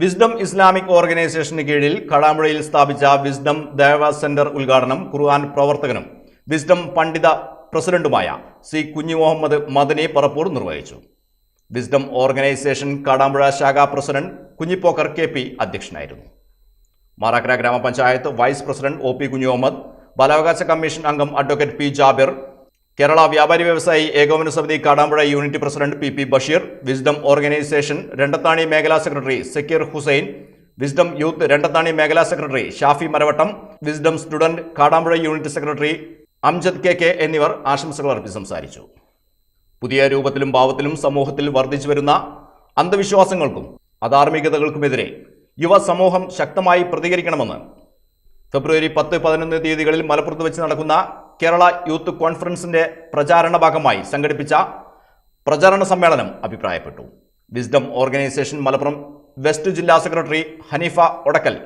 Wisdom Islamic ഓർഗനൈസേഷന് കീഴിൽ കടാമ്പുഴയിൽ സ്ഥാപിച്ച വിസ്ഡം ദേവ സെന്റർ ഉദ്ഘാടനം ഖുർആൻ പ്രവർത്തകനും വിസ്ഡം പണ്ഡിത പ്രസിഡന്റുമായ സി കുഞ്ഞു മുഹമ്മദ് മദനി പറപ്പൂർ നിർവഹിച്ചു. വിസ്ഡം ഓർഗനൈസേഷൻ കാടാമ്പുഴ ശാഖാ പ്രസിഡന്റ് കുഞ്ഞിപ്പോക്കർ കെ പി അധ്യക്ഷനായിരുന്നു. മാറാക്കര ഗ്രാമപഞ്ചായത്ത് വൈസ് പ്രസിഡന്റ് ഒ പി കുഞ്ഞു മുഹമ്മദ് ബാലാവകാശ കമ്മീഷൻ അംഗം അഡ്വക്കേറ്റ് പി ജാബിർ കേരള വ്യാപാരി വ്യവസായി ഏകോപന സമിതി Kadampuzha unit president P P Basheer wisdom organisation Randathani മേഖലാ secretary Sakeer Hussain wisdom youth Randathani മേഖലാ secretary Shafi Maravattam wisdom student Kadampuzha unit secretary Amjad K K എന്നിവർ ആശംസകൾ അർപ്പി സംസാരിച്ചു. പുതിയ രൂപത്തിലും ഭാവത്തിലും സമൂഹത്തിൽ വർദ്ധിച്ചു വരുന്ന അന്ധവിശ്വാസങ്ങൾക്കും അധാർമികതകൾക്കുമെതിരെ യുവ സമൂഹം ശക്തമായി പ്രതികരിക്കണമെന്ന് ഫെബ്രുവരി പത്ത് പതിനൊന്ന് തീയതികളിൽ മലപ്പുറത്ത് വെച്ച് നടക്കുന്ന കേരള യൂത്ത് കോൺഫറൻസിന്റെ പ്രചാരണ ഭാഗമായി സംഘടിപ്പിച്ച പ്രചാരണ സമ്മേളനം അഭിപ്രായപ്പെട്ടു. വിസ്ഡം ഓർഗനൈസേഷൻ മലപ്പുറം വെസ്റ്റ് ജില്ലാ secretary Haneefa Odakkal.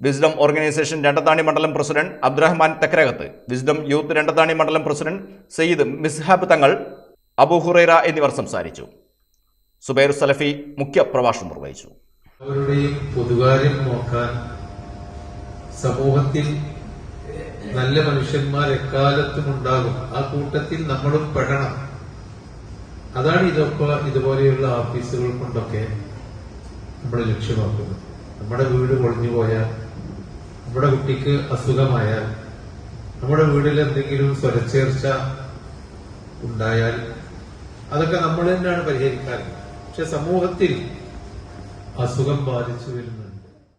Wisdom organisation Randathani മണ്ഡലം president Abdurahman Thekkarakath. Wisdom youth Randathani മണ്ഡലം പ്രസിഡന്റ് സയ്യിദ് മിസ്ഹാബ് തങ്ങൾ അബു ഹുറൈറ എന്നിവർ സംസാരിച്ചു. സുബൈർ സലഫി മുഖ്യ പ്രഭാഷണം നിർവഹിച്ചു. അവരുടെയും പൊതുകാര്യം നോക്കാൻ സമൂഹത്തിൽ നല്ല മനുഷ്യന്മാർ എക്കാലത്തും ഉണ്ടാകും. ആ കൂട്ടത്തിൽ നമ്മളും പെടണം. അതാണ് ഇതൊക്കെ ഇതുപോലെയുള്ള ഓഫീസുകൾ കൊണ്ടൊക്കെ നമ്മൾ ലക്ഷ്യമാക്കുന്നത്. നമ്മുടെ വീട് പൊളിഞ്ഞു പോയാൽ നമ്മുടെ കുട്ടിക്ക് അസുഖമായാൽ നമ്മുടെ വീട്ടിൽ എന്തെങ്കിലും സ്വരച്ചേർച്ച ഉണ്ടായാൽ അതൊക്കെ നമ്മൾ തന്നെയാണ് പരിഹരിക്കാൻ പക്ഷെ സമൂഹത്തിൽ അസുഖം ബാധിച്ചു വരുന്നത്